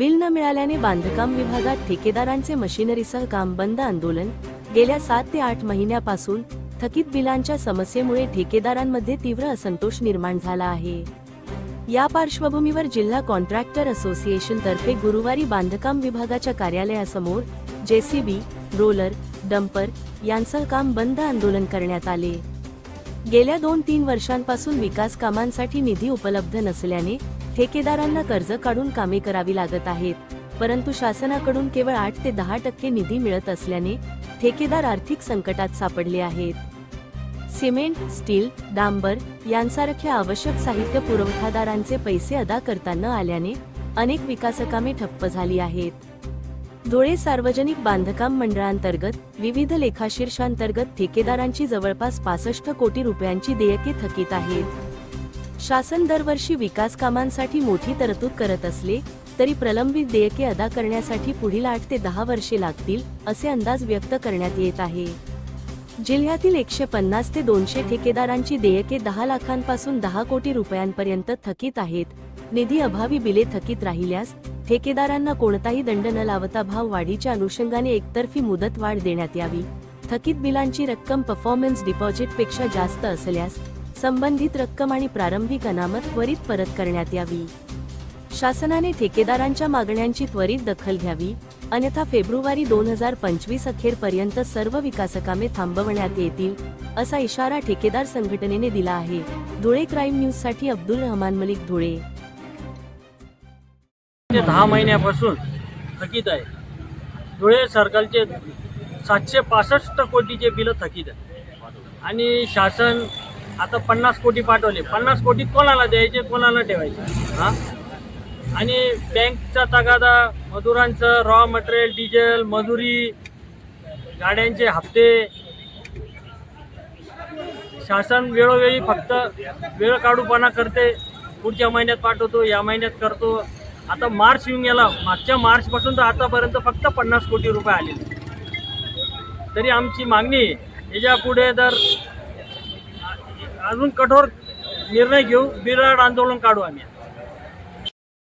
Bill न मिळाल्याने बांधकाम विभागात ठेकेदारांचे मशिनरीसह काम बंद आंदोलन. गेल्या सात ते आठ महिन्यापासून थकीत बिलांच्या समस्येमुळे ठेकेदारांमध्ये तीव्र असंतोष निर्माण झाला आहे. या पार्श्वभूमीवर जिल्हा कॉन्ट्रॅक्टर असोसिएशन तर्फे गुरुवारी बांधकाम विभागाच्या कार्यालयासमोर जेसीबी रोलर डंपर यांसह काम बंद आंदोलन करण्यात आले. गेल्या दोन तीन वर्षांपासून विकास कामांसाठी निधी उपलब्ध नसल्याने ठेकेदारांना कर्ज काढून कामे करावी लागत आहेत. परंतु शासनाकडून केवळ आठ ते दहा टक्के निधी मिळत असल्याने ठेकेदार आर्थिक संकटात सापडले आहेत. सिमेंट स्टील डांबर यांसारख्या आवश्यक साहित्य पुरवठादारांचे पैसे अदा करता न आल्याने अनेक विकासकामे ठप्प झाली आहेत. धुळे सार्वजनिक बांधकाम मंडळांतर्गत विविध लेखाशीर्षांतर्गत ठेकेदारांची जवळपास पासष्ट कोटी रुपयांची देयके थकीत आहेत. शासन दरवर्षी विकास कामांसाठी मोठी तरतूद करत असले तरी प्रलंबित देयके अदा करण्यासाठी पुढील आठ ते दहा वर्षे लागतील असे अंदाज व्यक्त करण्यात येत आहे. जिल्ह्यातील एकशे पन्नास ते दोनशे ठेकेदारांची देयके दहा लाखांपासून दहा कोटी रुपयांपर्यंत थकीत आहेत. निधी अभावी बिले थकीत राहिल्यास ठेकेदारांना कोणताही दंड न लावता भाव वाढीच्या अनुषंगाने एकतर्फी मुदत वाढ देण्यात यावी. थकीत बिलांची रक्कम परफॉर्मन्स डिपॉझिटपेक्षा जास्त असल्यास संबंधित रक्कम आणि प्रारंभिक अनामत त्वरित परत करण्यात यावी. शासनाने ठेकेदारांच्या मागण्यांची त्वरित दखल घ्यावी. अन्यथा फेब्रुवारी दोन हजार पंचवीस अखेरपर्यंत सर्व विकासकामे थांबवण्यात येतील असा इशारा ठेकेदार संघटनेने दिला आहे. धुळे क्राईम न्यूजसाठी अब्दुल रहमान मलिक धुळे. दहा महिन्यापासून थकीत आहे. धुळे सर्कलचे सातशे पासष्ट कोटीचे बिलं थकीत आहे आणि शासन आता पन्नास कोटी पाठवले. पन्नास कोटी कोणाला द्यायचे कोणाला ठेवायचे? हां? आणि बँकचा तगादा मजुरांचं रॉ मटेरियल डिझेल मजुरी गाड्यांचे हप्ते. शासन वेळोवेळी फक्त वेळ काढूपणा करते. पुढच्या महिन्यात पाठवतो या महिन्यात करतो. आता मार्च येऊन गेला. मागच्या मार्चपासून तर आतापर्यंत फक्त पन्नास कोटी रुपये आलेले तरी आमची मागणी याच्यापुढे तर अजून कठोर निर्णय घेऊ बिराड आंदोलन काढू आम्ही.